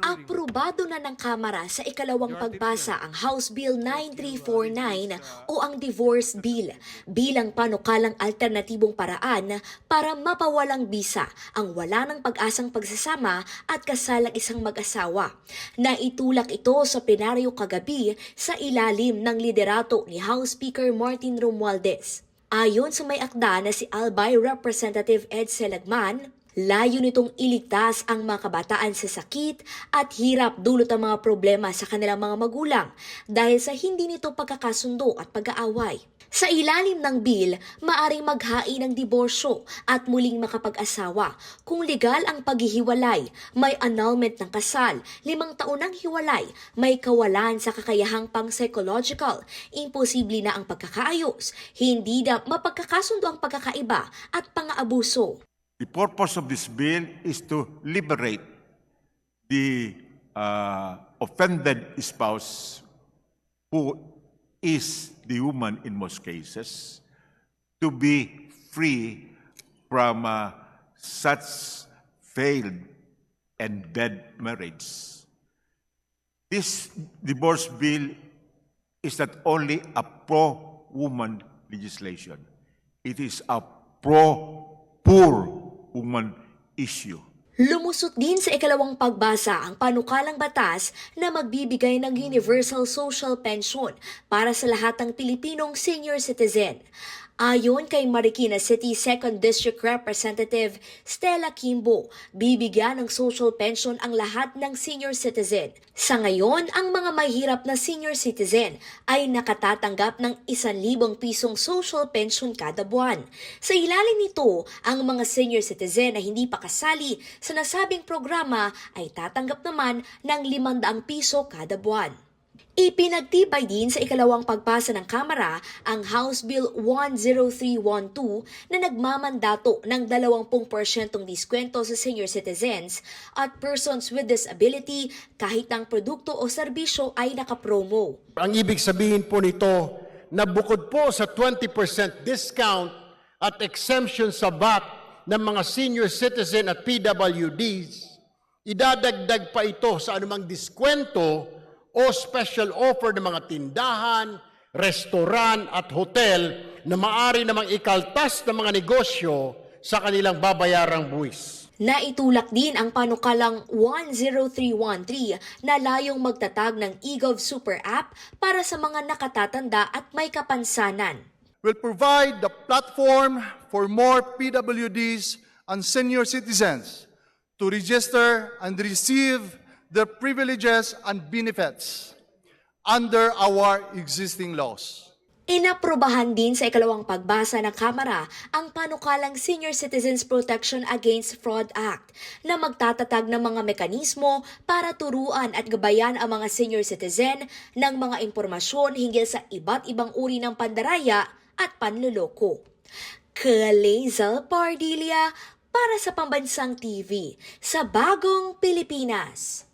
Aprobado na ng Kamara sa ikalawang pagbasa ang House Bill 9349 o ang Divorce Bill bilang panukalang alternatibong paraan para mapawalang bisa ang wala ng pag-asang pagsasama at kasalang isang mag-asawa. Naitulak ito sa plenaryo kagabi sa ilalim ng liderato ni House Speaker Martin Romualdez. Ayon sa may akda na si Albay Representative Ed Selagman, layo nitong iligtas ang mga kabataan sa sakit at hirap dulot ang mga problema sa kanilang mga magulang dahil sa hindi nito pagkakasundo at pag-aaway. Sa ilalim ng bill, maaring maghain ng diborsyo at muling makapag-asawa kung legal ang paghihiwalay, may annulment ng kasal, limang taon ng hiwalay, may kawalan sa kakayahang pang psychological, imposible na ang pagkakaayos, hindi na mapagkakasundo ang pagkakaiba at pang-aabuso. The purpose of this bill is to liberate the uh, offended spouse who is the woman in most cases to be free from uh, such failed and dead marriage. This divorce bill is not only a pro-woman legislation, it is a pro-poor woman issue. Lumusot din sa ikalawang pagbasa ang panukalang batas na magbibigay ng Universal Social Pension para sa lahat ng Pilipinong senior citizen. Ayon kay Marikina City 2nd District Representative Stella Kimbo, bibigyan ng social pension ang lahat ng senior citizen. Sa ngayon, ang mga mahirap na senior citizen ay nakatatanggap ng 1,000 pisong social pension kada buwan. Sa ilalim nito, ang mga senior citizen na hindi pa kasali sa nasabing programa ay tatanggap naman ng 500 piso kada buwan. Ipinagtibay din sa ikalawang pagpasa ng Kamara ang House Bill 10312 na nagmamandato ng 20% diskwento sa senior citizens at persons with disability kahit ang produkto o serbisyo ay nakapromo. Ang ibig sabihin po nito na bukod po sa 20% discount at exemption sa VAT ng mga senior citizen at PWDs, idadagdag pa ito sa anumang diskwento o special offer ng mga tindahan, restoran at hotel na maari namang ikaltas ng mga negosyo sa kanilang babayarang buwis. Naitulak din ang panukalang 10313 na layong magtatag ng eGov Super App para sa mga nakatatanda at may kapansanan. will provide the platform for more PWDs and senior citizens to register and receive their privileges and benefits under our existing laws. Inaprobahan din sa ikalawang pagbasa ng Kamara ang panukalang Senior Citizens Protection Against Fraud Act na magtatatag ng mga mekanismo para turuan at gabayan ang mga senior citizen ng mga impormasyon hinggil sa iba't ibang uri ng pandaraya at panluloko. Kaliza Pardilia para sa Pambansang TV sa Bagong Pilipinas.